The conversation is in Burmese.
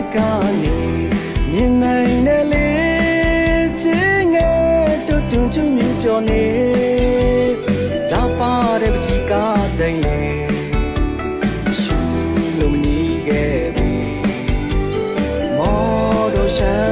က်ကနေမြင်နိုင်တယ်လေချင်းငယ်တူတူချူမြပြောနေဒါပါတဲ့ပချီကတိုင်လေရှူလို့မနေခဲ့ပြီမော်တော်ရှာ